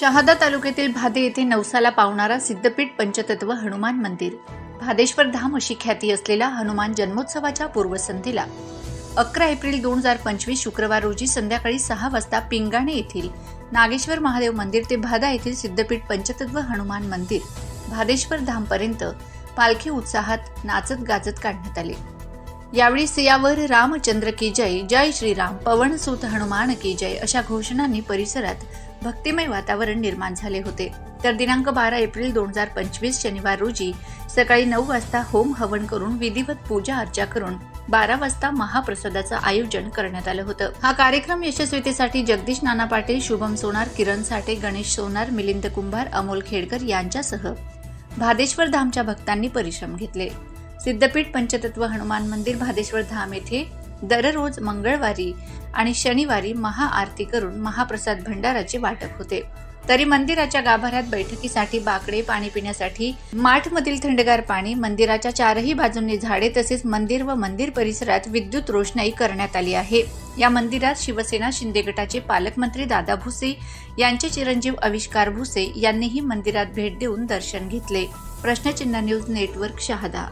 शहादा तालुक्यातील भादे येथे नवसाला पावणारा सिद्धपीठ पंचतत्व हनुमान मंदिर. भादेश्वर धाम अशी ख्याती असलेला हनुमान जन्मोत्सवाच्या पूर्वसंध्येला. अकरा एप्रिल दोन हजार पंचवीस शुक्रवार रोजी संध्याकाळी सहा वाजता पिंगाणे येथील नागेश्वर महादेव मंदिर ते भादा येथील सिद्धपीठ पंचतत्व हनुमान मंदिर. भादेश्वर धामपर्यंत पालखी उत्साहात नाचत गाजत काढण्यात आले. यावेळी सियावर रामचंद्र की जय जय श्रीराम पवनसुत हनुमान की जय अशा घोषणांनी परिसरात भक्तिमय वातावरण निर्माण झाले होते. तर दिनांक बारा एप्रिल दोन हजार पंचवीस शनिवार रोजी सकाळी नऊ वाजता होम हवन करून विधिवत पूजा अर्चा करून बारा वाजता महाप्रसादाचं आयोजन करण्यात आलं होतं. हा कार्यक्रम यशस्वीतेसाठी जगदीश नाना पाटील शुभम सोनार किरण साठे गणेश सोनार मिलिंद कुंभार अमोल खेडकर यांच्यासह भादेश्वर धामच्या भक्तांनी परिश्रम घेतले. सिद्धपीठ पंचतत्व हनुमान मंदिर भादेश्वर धाम येथे दररोज मंगळवारी आणि शनिवारी महाआरती करून महाप्रसाद भंडाराचे वाटप होते. तरी मंदिराच्या गाभाऱ्यात बैठकीसाठी बाकडे पाणी पिण्यासाठी माठमधील थंडगार पाणी मंदिराच्या चारही बाजूंनी झाडे तसेच मंदिर व मंदिर परिसरात विद्युत रोषणाई करण्यात आली आहे. या मंदिरात शिवसेना शिंदे गटाचे पालकमंत्री दादा भुसे यांचे चिरंजीव आविष्कार भुसे यांनीही मंदिरात भेट देऊन दर्शन घेतले. प्रश्नचिन्ह न्यूज नेटवर्क शहादा